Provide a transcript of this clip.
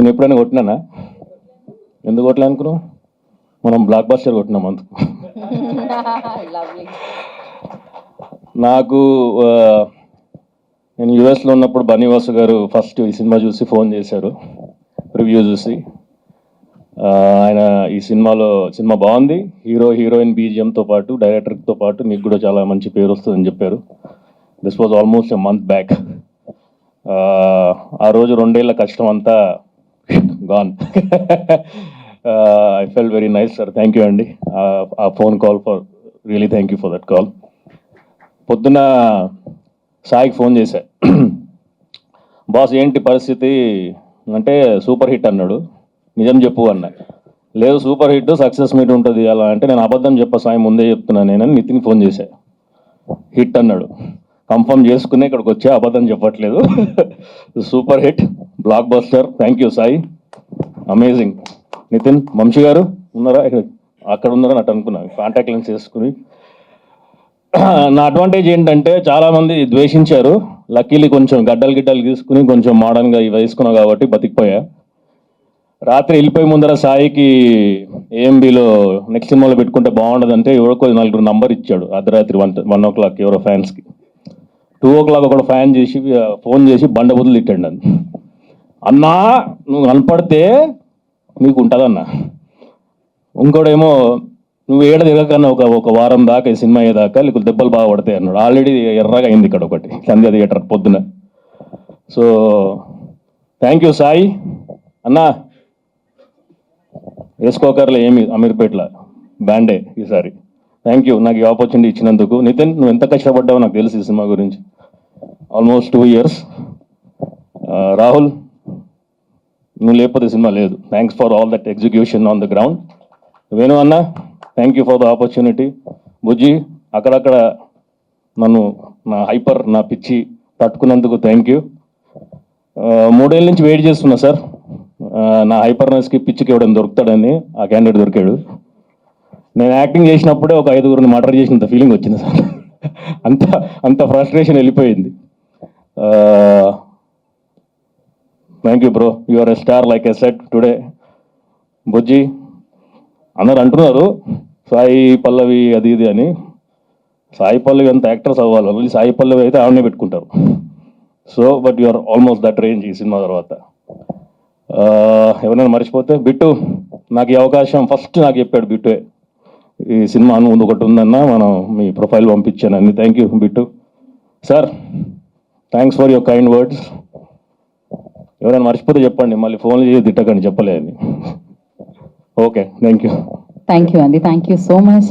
నేను ఎప్పుడైనా కొట్టినానా? ఎందుకు కొట్టలే అనుకున్నావు? మనం బ్లాక్ బస్టర్ కొట్టినాం అందుకు నాకు నేను యుఎస్లో ఉన్నప్పుడు బనీవాసు గారు ఫస్ట్ ఈ సినిమా చూసి ఫోన్ చేశారు. రివ్యూ చూసి. ఆయన ఈ సినిమాలో సినిమా బాగుంది. హీరో హీరోయిన్ బీజిఎంతో పాటు డైరెక్టర్తో పాటు నీకు కూడా చాలా మంచి పేరు వస్తుందని చెప్పారు. This was almost a month back ఆ రోజు రెండేళ్ళ కష్టం అంతా gone I fell very nice sir thank you అండి ఆ- phone call for really thank you for that call పొద్దున సాయికి ఫోన్ చేశా. బాస్ ఏంటి పరిస్థితి? అంటే సూపర్ హిట్ అన్నాడు. నిజం చెప్పు అన్నా. లేదు సూపర్ హిట్ సక్సెస్ మీట్ ఉంటుంది అలా అంటే నేను అబద్ధం చెప్ప సాయి ముందే చెప్తున్నా నేనని నితిన్ ఫోన్ చేశా. హిట్ అన్నాడు. కన్ఫర్మ్ చేసుకునే ఇక్కడికి వచ్చా అబద్ధం చెప్పట్లేదు. Super hit blockbuster thank you Sai. Amazing Nithin Vamsi గారు ఉన్నారా? ఇక్కడ అక్కడ ఉన్నారా అటు అనుకున్నా. కాంటాక్ట్ లెన్స్ చేసుకుని. నా అడ్వాంటేజ్ ఏంటంటే చాలామంది ద్వేషించారు. లక్కీలీ కొంచెం గడ్డలు గిడ్డలు తీసుకుని కొంచెం మోడర్న్గా ఇవి వేసుకున్నావు కాబట్టి బతికిపోయా. రాత్రి వెళ్ళిపోయి ముందర సాయికి ఏఎంబిలో నెక్స్ట్ సినిమాలో పెట్టుకుంటే బాగుండదంటే ఎవరికో నలుగురు నంబర్ ఇచ్చాడు. అర్ధరాత్రి వన్ వన్ ఓ క్లాక్ ఎవరో ఫ్యాన్స్కి టూ ఓ క్లాక్ ఒకడు ఫ్యాన్ చేసి ఫోన్ చేసి బండబుద్ధులు తిట్టాడు నన్ను. అన్నా నువ్వు కనపడితే నీకు ఉంటుందన్నా ఇంకోడేమో నువ్వు ఏడ తిరగకన్నా ఒక ఒక వారం దాకా ఈ సినిమా అయ్యేదాకా నీకు దెబ్బలు బాగా పడతాయి అన్నాడు. ఆల్రెడీ ఎర్రగా అయింది ఇక్కడ ఒకటి సంధ్య థియేటర్ పొద్దున. So thank you Sai. అన్నా వేసుకోకర్లే ఏమి అమీర్పేట్ల. బ్యాండే ఈసారి. థ్యాంక్ యూ నాకు ఈ ఆపర్చునిటీ ఇచ్చినందుకు. నితిన్ నువ్వు ఎంత కష్టపడ్డావో నాకు తెలుసు ఈ సినిమా గురించి. ఆల్మోస్ట్ టూ ఇయర్స్ రాహుల్ నువ్వు లేకపోతే సినిమా లేదు. Thanks for all that execution on the ground Venu అన్న thank you for the opportunity Bujji అక్కడక్కడ నన్ను నా హైపర్ నా పిచ్చి తట్టుకున్నందుకు థ్యాంక్ యూ uh, మూడేళ్ళ నుంచి వెయిట్ చేస్తున్నా సార్. Uh, నా హైపర్నెస్కి పిచ్చికి ఇవ్వడం దొరుకుతాడని ఆ క్యాండిడేట్ దొరికాడు. నేను యాక్టింగ్ చేసినప్పుడే ఒక ఐదుగురిని మర్డర్ చేసినంత ఫీలింగ్ వచ్చింది సార్. అంత అంత ఫ్రస్ట్రేషన్ వెళ్ళిపోయింది. Uh, thank you bro your a star like a set today Bujji అందరు అంటున్నారు సాయి పల్లవి అది ఇది అని. సాయి పల్లవి అంత యాక్టర్స్ అవ్వాలి. ఓన్లీ సాయి పల్లవి అయితే ఆవిడనే పెట్టుకుంటారు. So but you are almost that range ఈ సినిమా తర్వాత. ఎవరైనా మర్చిపోతే బిట్టు నాకు ఈ అవకాశం ఫస్ట్ నాకు చెప్పాడు బిట్టే ఈ సినిమా ముందు ఒకటి ఉందన్న మనం మీ profile పంపించానండి thank you Bittu. Sir thanks for your kind words ఎవరైనా మర్చిపోతే చెప్పండి మళ్ళీ ఫోన్లు చేసి తిట్టకండి చెప్పలేదు okay thank you thank you అండి థ్యాంక్ యూ సో మచ్.